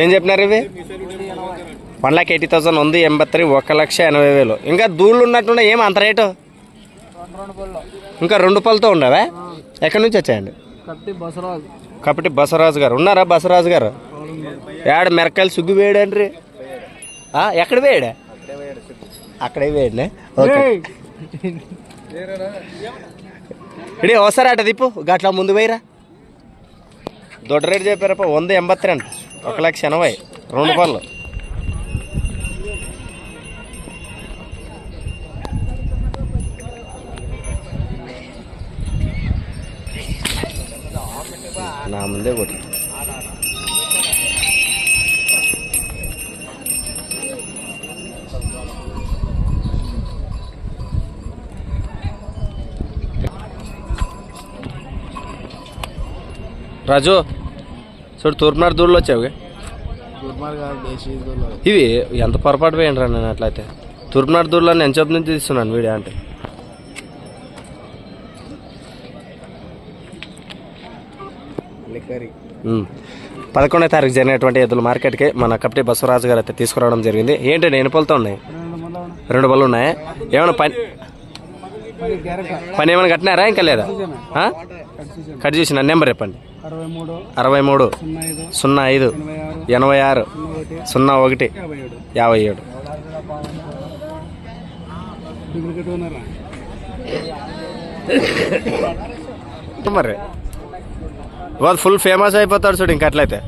ఏం చెప్పినారు ఇవి? వన్ లాక్ ఎయిటీ థౌసండ్ ఉంది ఎంబత్తి ఒక లక్ష ఎనభై వేలు. ఇంకా దూళ్ళు ఉన్నట్టున్నా ఏం అంత రేటు? ఇంకా రెండు పళ్ళతో ఉండవా? ఎక్కడి నుంచి వచ్చాయండి? కాబట్టి బసవరాజు గారు. ఉన్నారా బసవరాజు గారు? ఏడ మిరకాయలు సుగ్గు వేయడండ్రి? ఎక్కడ వేయడా? అక్కడే వేయడే. ఓకే. ఇడి ఒకసారి అట తిప్పు. గట్ల ముందు పోయిరా దొడ్డ రేటు చెప్పారప్ప వంద ఎంబత్తి అంట. ఒక లక్ష ఎనభై. రెండు పళ్ళు. నా ముందే కొట్టి. రాజు. చూడు తూర్పునాడు దూళ్ళు వచ్చావు ఇవి ఎంత పొరపాటు వేయండి రా నేను అట్లయితే? తూర్పునాడు దూళ్ళలో నేను చెప్పు నుంచి తీస్తున్నాను వీడియో అంటే? లిక్కరి. ఉమ్. పదకొండో తారీఖు జరిగినటువంటి ఎద్దుల మార్కెట్కి మన కపటి బసవరాజు గారు అయితే తీసుకురావడం జరిగింది. ఏంటి నేను పొలతో ఉన్నాయి? రెండు బళ్ళు ఉన్నాయా. ఏమైనా పని పని ఏమైనా కట్టినారా ఇంకా లేదా? కట్ చేసిన నెంబర్ చెప్పండి. అరవై మూడు సున్నా ఐదు ఎనభై ఆరు సున్నా ఒకటి యాభై ఏడు. మరి వాళ్ళు ఫుల్ ఫేమస్ అయిపోతాడు చూడు ఇంక అట్లయితే.